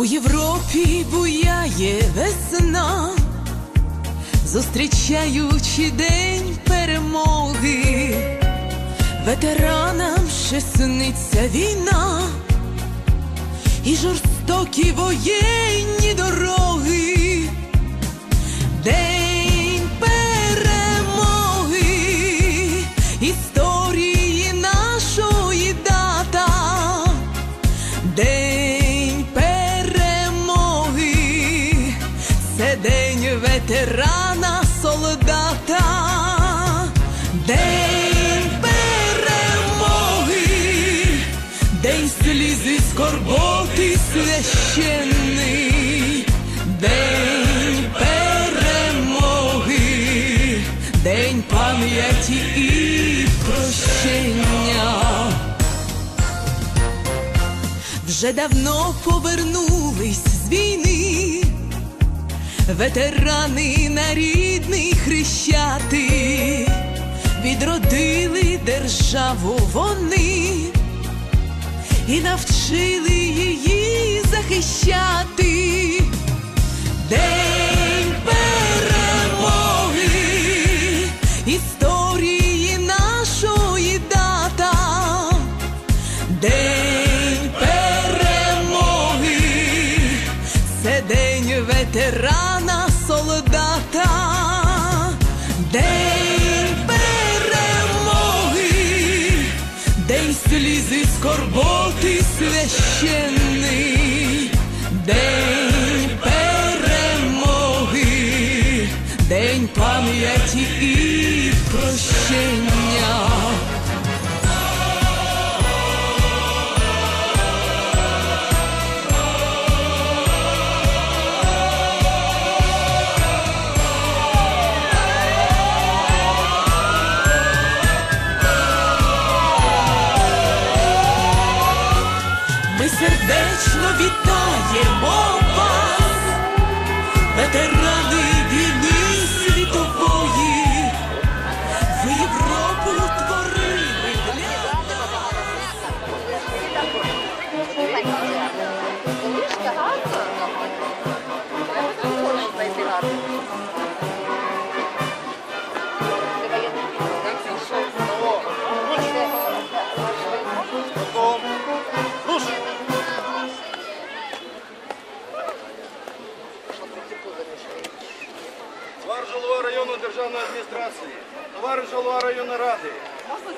У Європі буяє весна, зустрічаючи день перемоги, ветеранам ще сниться війна. І жорстокі воєнні дороги. День перемоги, день пам'яті і прощення. Вже давно повернулись з війни, ветерани на рідний хрещати, відродили державу вони і навчили її захищати. День адміністрації, товариш голова районної ради,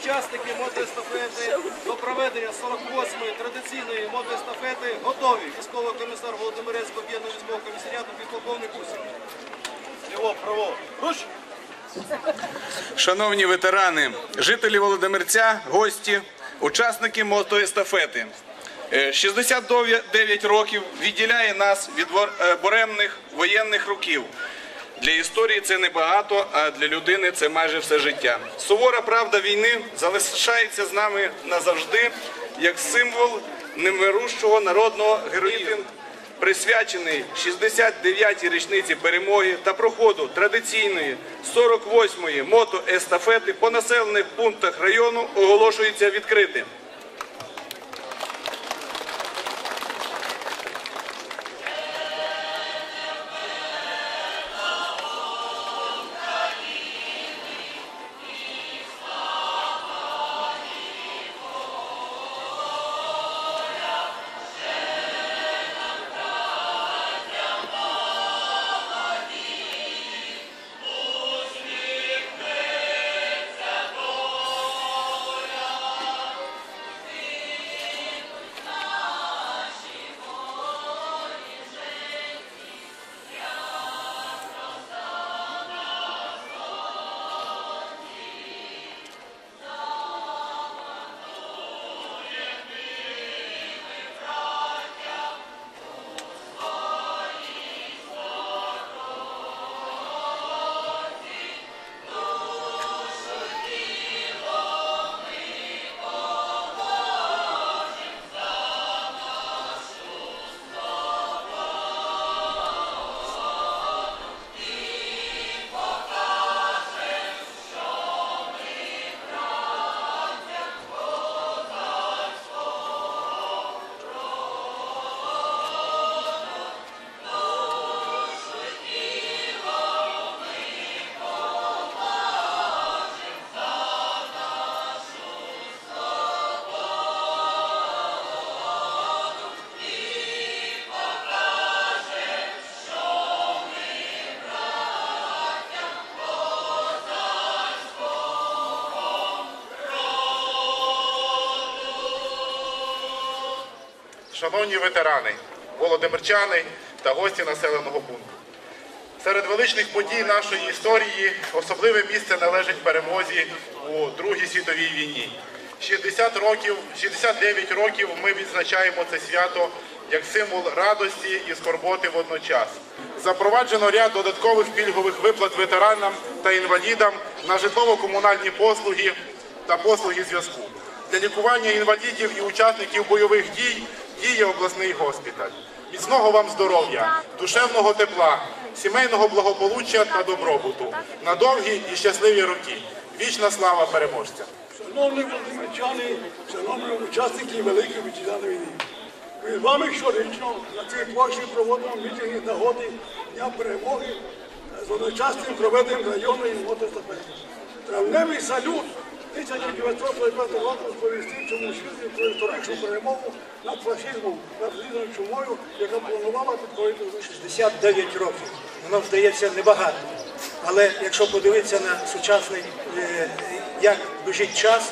учасники мотоестафети до проведення 48-ї традиційної мотоестафети готові. Військовий комісар Володимирецького об'єднаного військового комісаріату підполковник Усів. Ліво, право. Руш! Шановні ветерани, жителі Володимирця, гості, учасники мотоестафети. Е, 69 років відділяє нас від е, воєнних років. Для історії це небагато, а для людини це майже все життя. Сувора правда війни залишається з нами назавжди як символ немирущого народного героїзму присвячений 69-й річниці перемоги та проходу традиційної 48-ї мотоестафети по населених пунктах району оголошується відкритим. Шановні ветерани, володимирчани та гості населеного пункту. Серед величних подій нашої історії особливе місце належить перемозі у Другій світовій війні. 60 років, 69 років ми відзначаємо це свято як символ радості і скорботи водночас. Запроваджено ряд додаткових пільгових виплат ветеранам та інвалідам на житлово-комунальні послуги та послуги зв'язку. Для лікування інвалідів і учасників бойових дій діє обласний госпіталь. Міцного вам здоров'я, душевного тепла, сімейного благополуччя та добробуту на довгі і щасливі роки. Вічна слава переможцям! Шановні володимирчани, шановні учасники Великої Вітчизняної війни. Ми з вами щорічно на цій площі проводимо мітинги нагоди Дня перемоги з одночасним проведенням районної мотостафети. Травневий салют 1945 року сповістив цьому світі про історичну перемогу над фашизмом, над лідером чумою, яка планувала підкорити Росію. 69 років. Воно здається небагато. Але якщо подивитися на сучасний, е, як біжить час,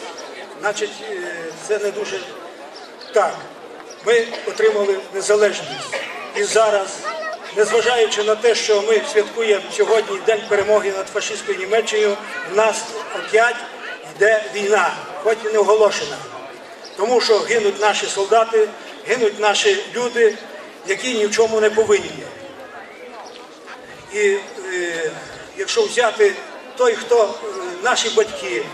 значить е, це не дуже так. Ми отримали незалежність. І зараз, незважаючи на те, що ми святкуємо сьогодні День перемоги над фашистською Німеччиною, в нас опять йде війна, хоч і не оголошена. Тому що гинуть наші солдати, гинуть наші люди, які ні в чому не повинні. І е, якщо взяти той, хто е, наші батьки,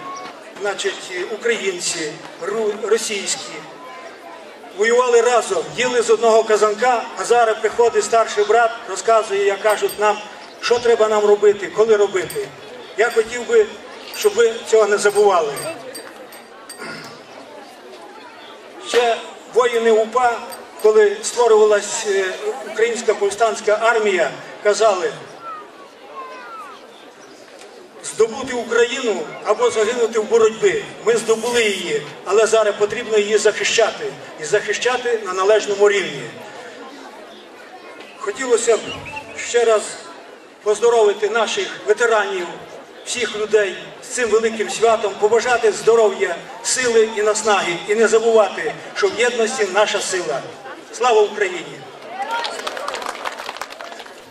значить е, українці, ру- російські, воювали разом, їли з одного казанка, а зараз приходить старший брат, розказує, як кажуть нам, що треба нам робити, коли робити. Я хотів би, щоб ви цього не забували. Ще воїни УПА, коли створювалась е, українська повстанська армія, казали, здобути Україну або загинути в боротьбі. Ми здобули її, але зараз потрібно її захищати і захищати на належному рівні. Хотілося б ще раз поздоровити наших ветеранів, всіх людей з цим великим святом, побажати здоров'я, сили і наснаги, і не забувати, що в єдності наша сила. Слава Україні!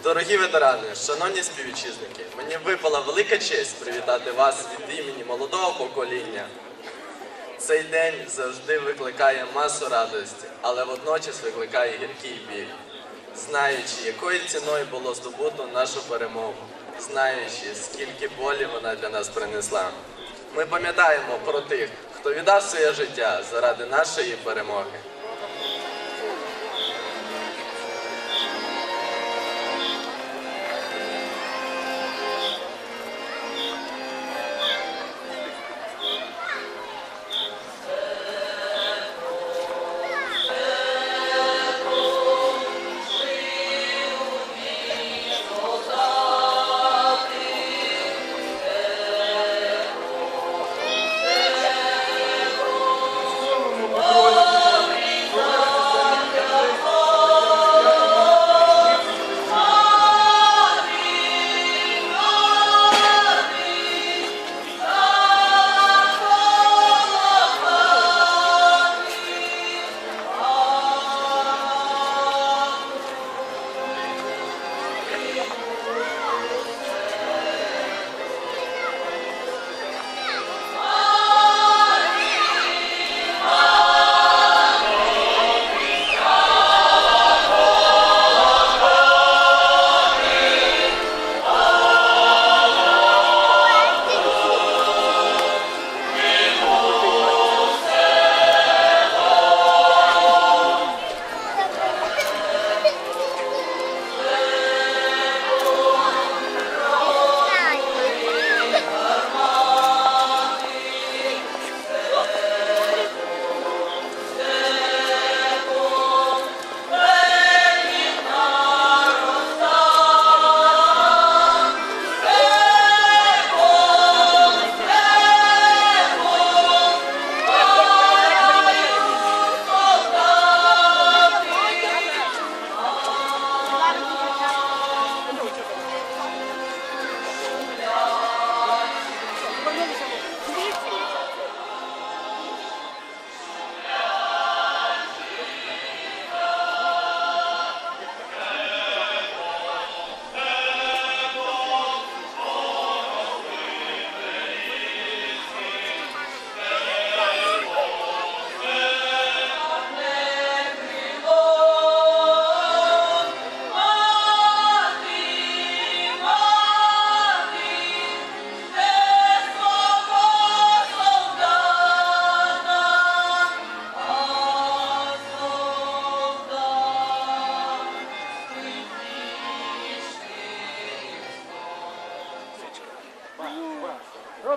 Дорогі ветерани, шановні співвітчизники, мені випала велика честь привітати вас від імені молодого покоління. Цей день завжди викликає масу радості, але водночас викликає гіркий біль, знаючи, якою ціною було здобуто нашу перемогу, знаючи, скільки болі вона для нас принесла. Ми пам'ятаємо про тих, хто віддав своє життя заради нашої перемоги.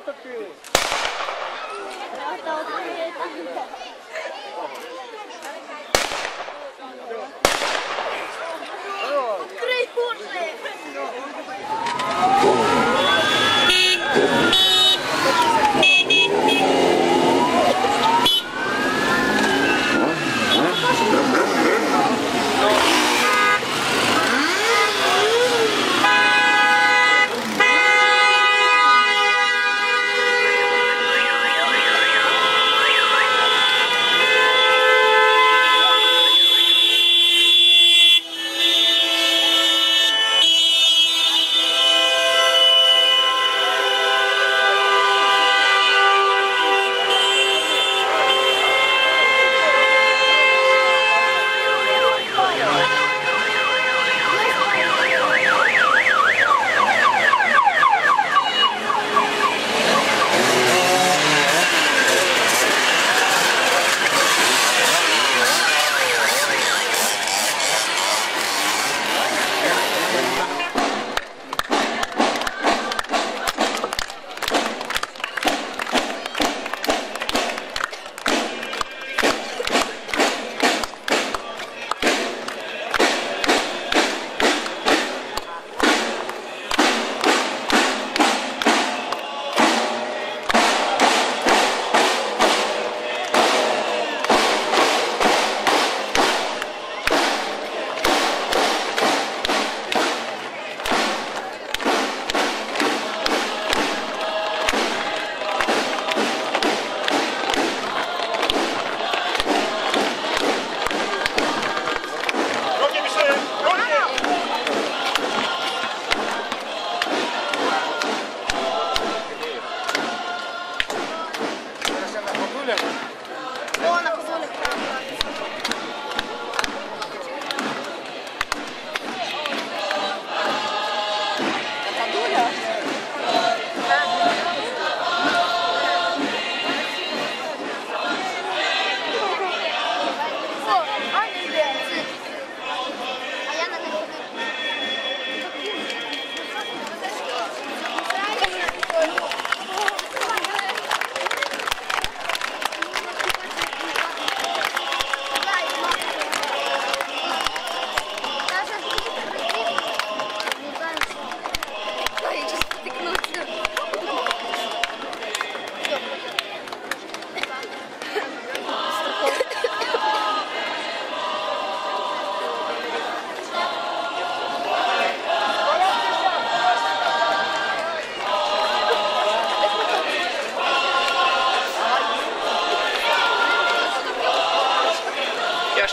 протопили. Крий курси!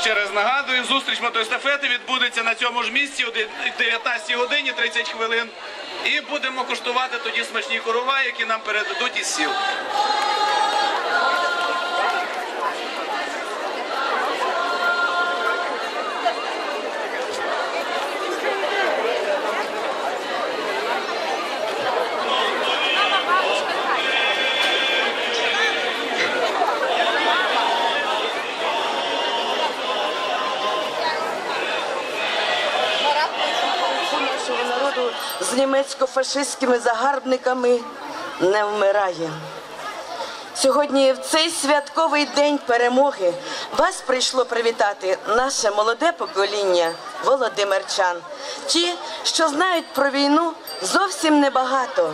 Ще раз нагадую, зустріч мотоестафети відбудеться на цьому ж місці о 19 годині 30 хвилин. І будемо куштувати тоді смачні корова, які нам передадуть із сіл. З німецько-фашистськими загарбниками не вмирає. Сьогодні, в цей святковий день перемоги, вас прийшло привітати наше молоде покоління володимирчан. Ті, що знають про війну, зовсім небагато,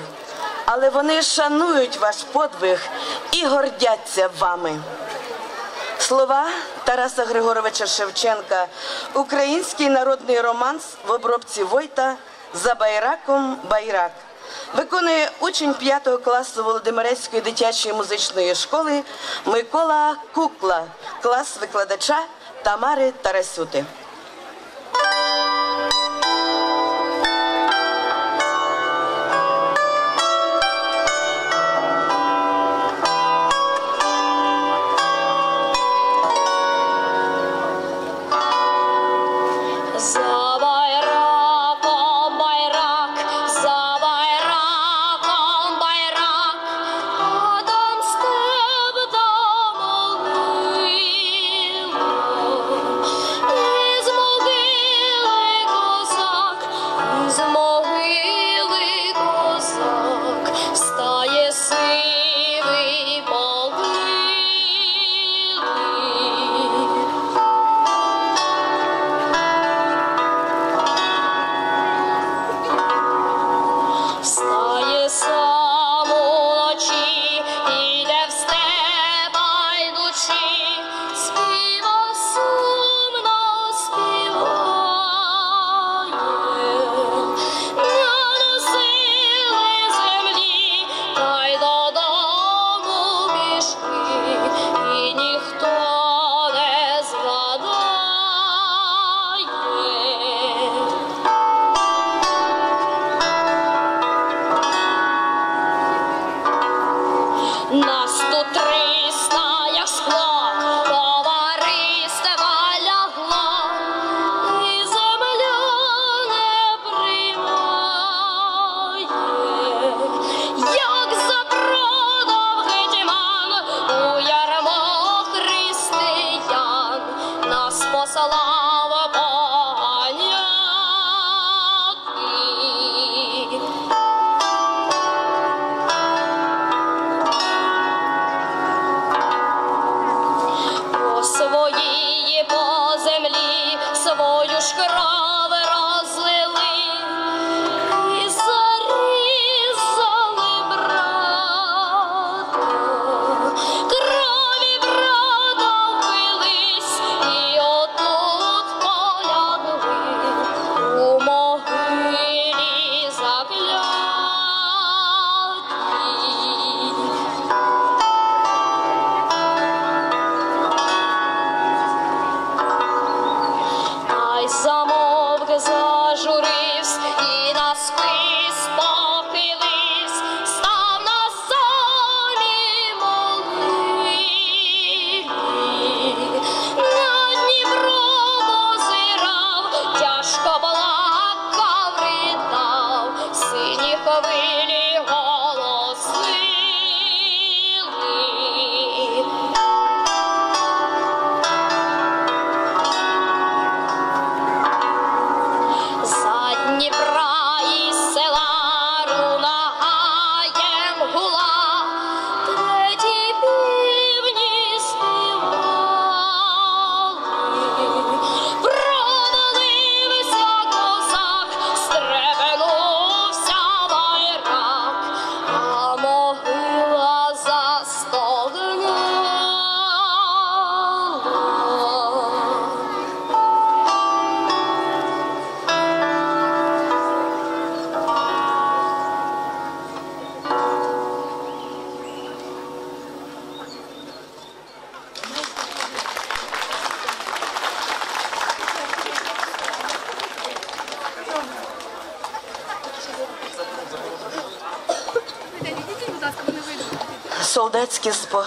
але вони шанують ваш подвиг і гордяться вами. Слова Тараса Григоровича Шевченка, український народний романс в обробці Войта за байраком Байрак. Виконує учень 5 класу Володимирецької дитячої музичної школи Микола Кукла, клас викладача Тамари Тарасюти.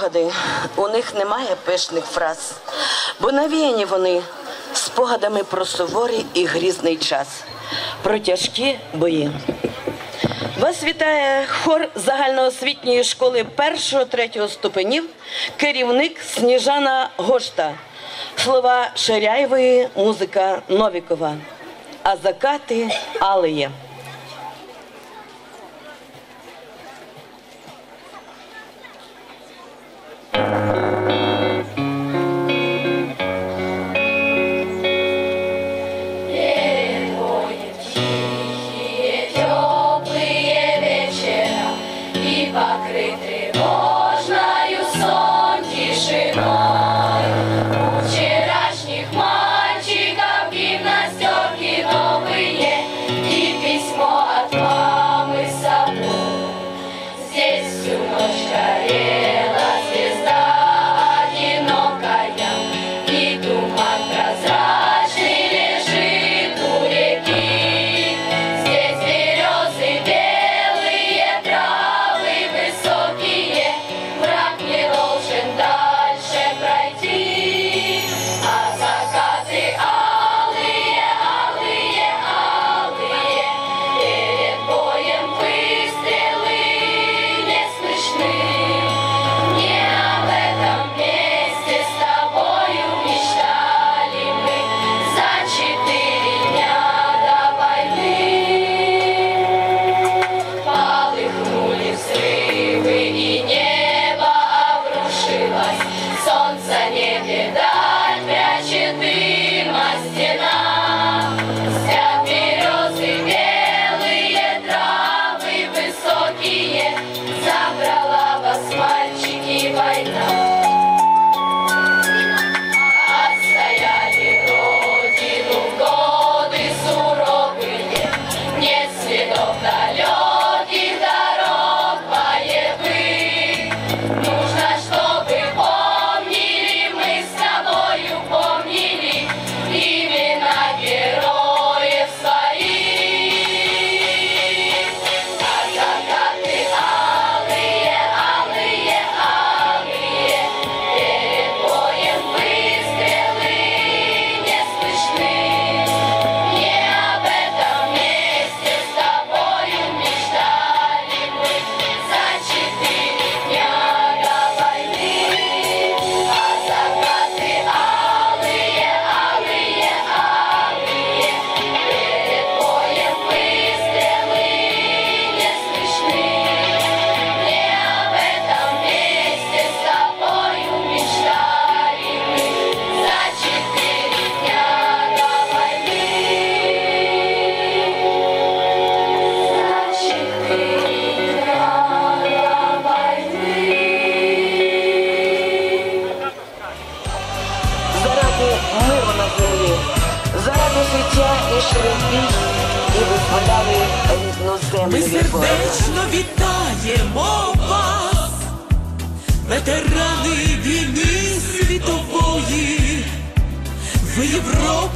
Спогади. У них немає пишних фраз, бо навіяні вони спогадами про суворий і грізний час, про тяжкі бої. Вас вітає хор загальноосвітньої школи 1-3 ступенів, керівник Сніжана Гошта. Слова Ширяєвої, музика Новікова. А закати алеє.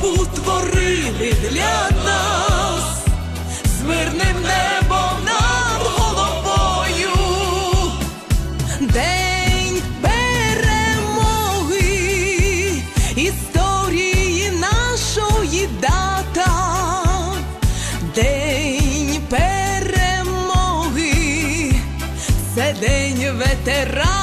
Європу творили для нас з мирним небом над головою. День перемоги, історії нашої дата. День перемоги, це день ветерана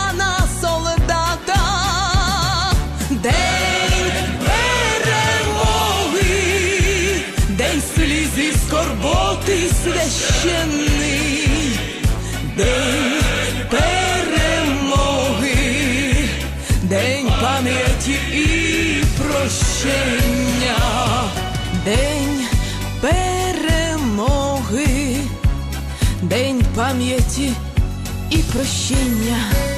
священний. День перемоги, день пам'яті і прощення, день перемоги, день пам'яті і прощення.